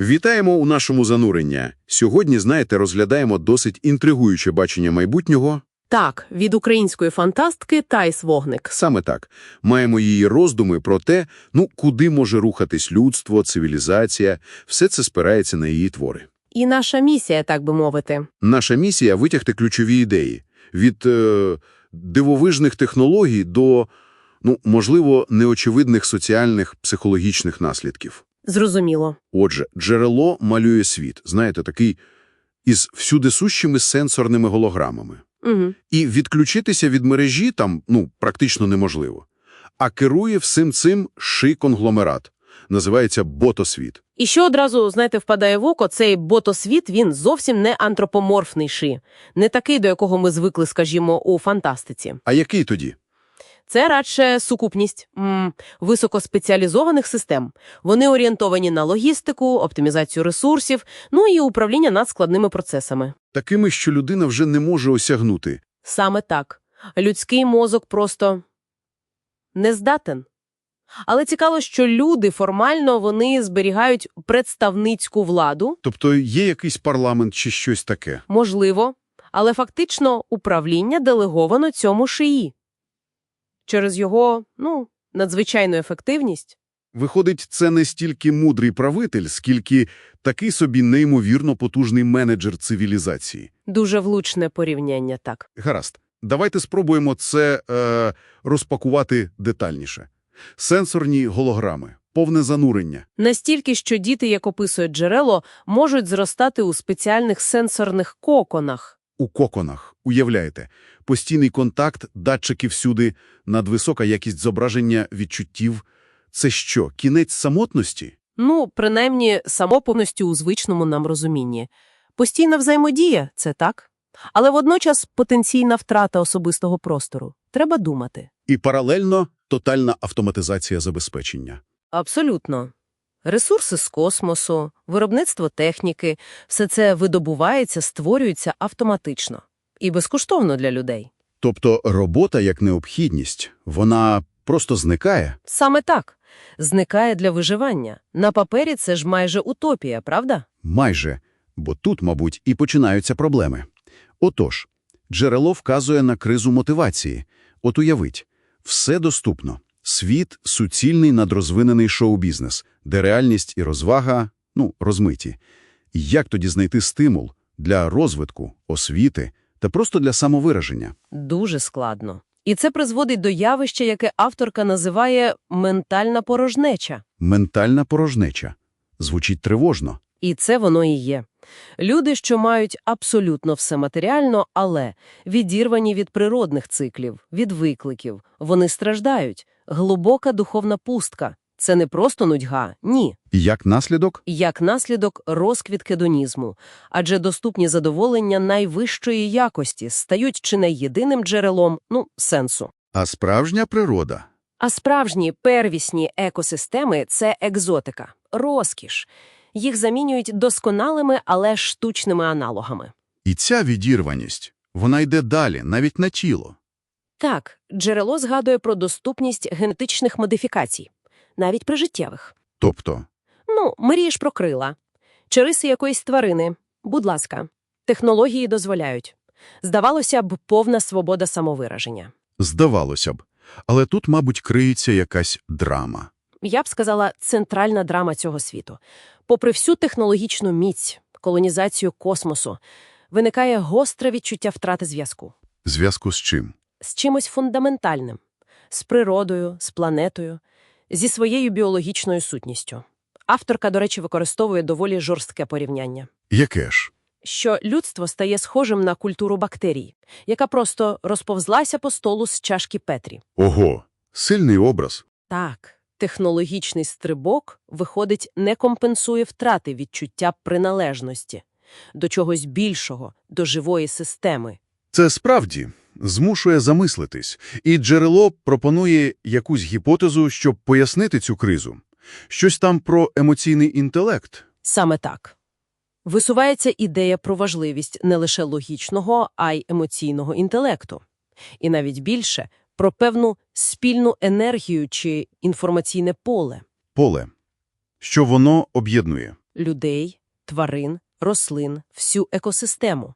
Вітаємо у нашому занурення. Сьогодні, знаєте, розглядаємо досить інтригуюче бачення майбутнього. Так, від української фантастки Тайс Вогник. Саме так. Маємо її роздуми про те, ну, куди може рухатись людство, цивілізація. Все це спирається на її твори. І наша місія, так би мовити. Наша місія – витягти ключові ідеї. Від е, дивовижних технологій до, ну, можливо, неочевидних соціальних, психологічних наслідків. Зрозуміло. Отже, джерело малює світ, знаєте, такий із всюдисущими сенсорними голограмами. Угу. І відключитися від мережі там, ну, практично неможливо. А керує всім цим ши-конгломерат. Називається ботосвіт. І що одразу, знаєте, впадає в око, цей ботосвіт, він зовсім не антропоморфний ши. Не такий, до якого ми звикли, скажімо, у фантастиці. А який тоді? Це радше сукупність м, високоспеціалізованих систем. Вони орієнтовані на логістику, оптимізацію ресурсів, ну і управління надскладними процесами. Такими, що людина вже не може осягнути. Саме так. Людський мозок просто не здатен. Але цікаво, що люди формально вони зберігають представницьку владу, Тобто є якийсь парламент чи щось таке. можливо, але фактично управління делеговано цьому шиї. Через його, ну, надзвичайну ефективність. Виходить, це не стільки мудрий правитель, скільки такий собі неймовірно потужний менеджер цивілізації. Дуже влучне порівняння, так. Гаразд, давайте спробуємо це е, розпакувати детальніше. Сенсорні голограми, повне занурення. Настільки, що діти, як описує джерело, можуть зростати у спеціальних сенсорних коконах. У коконах, уявляєте, постійний контакт, датчики всюди, надвисока якість зображення відчуттів. Це що, кінець самотності? Ну, принаймні, самоповністю у звичному нам розумінні. Постійна взаємодія – це так. Але водночас потенційна втрата особистого простору. Треба думати. І паралельно тотальна автоматизація забезпечення. Абсолютно. Ресурси з космосу, виробництво техніки – все це видобувається, створюється автоматично. І безкоштовно для людей. Тобто робота як необхідність, вона просто зникає? Саме так. Зникає для виживання. На папері це ж майже утопія, правда? Майже. Бо тут, мабуть, і починаються проблеми. Отож, джерело вказує на кризу мотивації. От уявіть, все доступно. Світ – суцільний надрозвинений шоу-бізнес, де реальність і розвага, ну, розмиті. Як тоді знайти стимул для розвитку, освіти та просто для самовираження? Дуже складно. І це призводить до явища, яке авторка називає «ментальна порожнеча». Ментальна порожнеча. Звучить тривожно. І це воно і є. Люди, що мають абсолютно все матеріально, але відірвані від природних циклів, від викликів, вони страждають. Глибока духовна пустка. Це не просто нудьга, ні. І як наслідок? Як наслідок розквіт кедонізму, адже доступні задоволення найвищої якості стають чи не єдиним джерелом, ну, сенсу. А справжня природа? А справжні первісні екосистеми – це екзотика, розкіш. Їх замінюють досконалими, але штучними аналогами. І ця відірваність, вона йде далі, навіть на тіло. Так, джерело згадує про доступність генетичних модифікацій, навіть прижиттєвих. Тобто, Ну, мрієш про крила. Чи риси якоїсь тварини. Будь ласка, технології дозволяють. Здавалося б, повна свобода самовираження. здавалося б. Але тут, мабуть, криється якась драма. Я б сказала, центральна драма цього світу. Попри всю технологічну міць, колонізацію космосу, виникає гостре відчуття втрати зв'язку. Зв'язку з чим? З чимось фундаментальним. З природою, з планетою, зі своєю біологічною сутністю. Авторка, до речі, використовує доволі жорстке порівняння. Яке ж? що людство стає схожим на культуру бактерій, яка просто розповзлася по столу з чашки Петрі. Ого, сильний образ. Так, технологічний стрибок, виходить, не компенсує втрати відчуття приналежності до чогось більшого, до живої системи. Це справді змушує замислитись, і джерело пропонує якусь гіпотезу, щоб пояснити цю кризу. Щось там про емоційний інтелект. Саме так. Висувається ідея про важливість не лише логічного, а й емоційного інтелекту. І навіть більше – про певну спільну енергію чи інформаційне поле. Поле. Що воно об'єднує? людей, тварин, рослин, всю екосистему.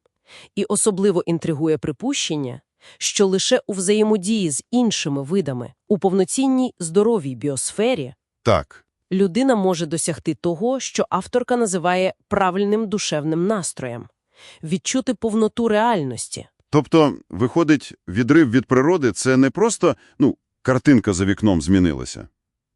І особливо інтригує припущення, що лише у взаємодії з іншими видами, у повноцінній здоровій біосфері, Так, людина може досягти того, що авторка називає правильним душевним настроєм – відчути повноту реальності. Тобто, виходить, відрив від природи – це не просто, ну, картинка за вікном змінилася.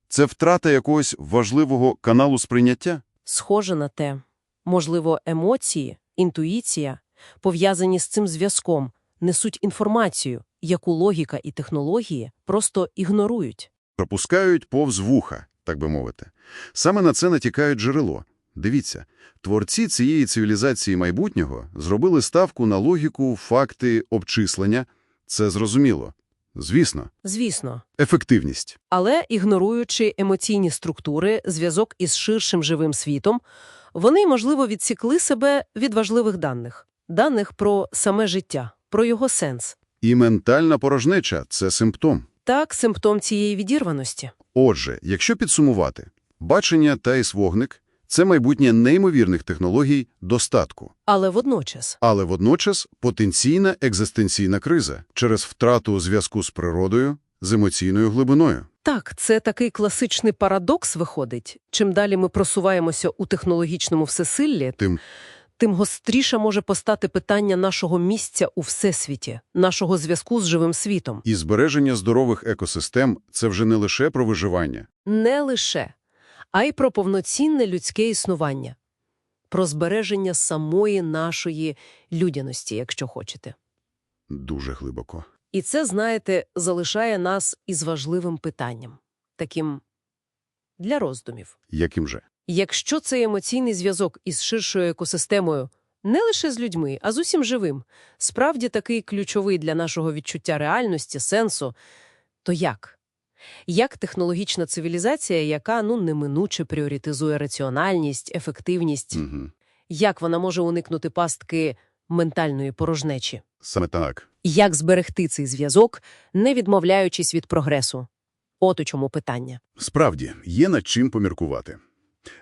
Це втрата якогось важливого каналу сприйняття? Схоже на те. Можливо, емоції, інтуїція, пов'язані з цим зв'язком, несуть інформацію, яку логіка і технології просто ігнорують. Пропускають повз вуха, так би мовити. Саме на це натякають джерело. Дивіться, творці цієї цивілізації майбутнього зробили ставку на логіку, факти, обчислення. Це зрозуміло. Звісно, Звісно. ефективність. Але, ігноруючи емоційні структури, зв'язок із ширшим живим світом, вони, можливо, відсікли себе від важливих даних. Даних про саме життя, про його сенс. І ментальна порожнеча – це симптом. Так, симптом цієї відірваності. Отже, якщо підсумувати, бачення Таїс Вогник – це майбутнє неймовірних технологій достатку. Але водночас Але водночас потенційна екзистенційна криза через втрату зв'язку з природою, з емоційною глибиною. Так, це такий класичний парадокс виходить. Чим далі ми просуваємося у технологічному всесиллі, Тим тим гостріше може постати питання нашого місця у всесвіті, нашого зв'язку з живим світом. і збереження здорових екосистем – це вже не лише про виживання. Не лише, а й про повноцінне людське існування, про збереження самої нашої людяності, якщо хочете. Дуже глибоко. І це, знаєте, залишає нас із важливим питанням, таким для роздумів. Яким же? Якщо цей емоційний зв'язок із ширшою екосистемою не лише з людьми, а з усім живим, справді такий ключовий для нашого відчуття реальності, сенсу, то як? Як технологічна цивілізація, яка ну неминуче пріоритизує раціональність, ефективність, Угу. як вона може уникнути пастки ментальної порожнечі? Саме так. Як зберегти цей зв'язок, не відмовляючись від прогресу? От у чому питання. Справді, є над чим поміркувати.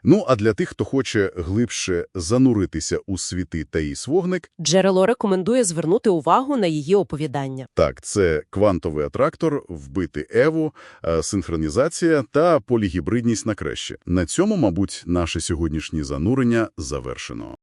Ну, а для тих, хто хоче глибше зануритися у світи Таїс Вогник, Джерело рекомендує звернути увагу на її оповідання. так, це квантовий атрактор, вбити Еву, е, синхронізація та полігібридність на краще. На цьому, мабуть, наше сьогоднішнє занурення завершено.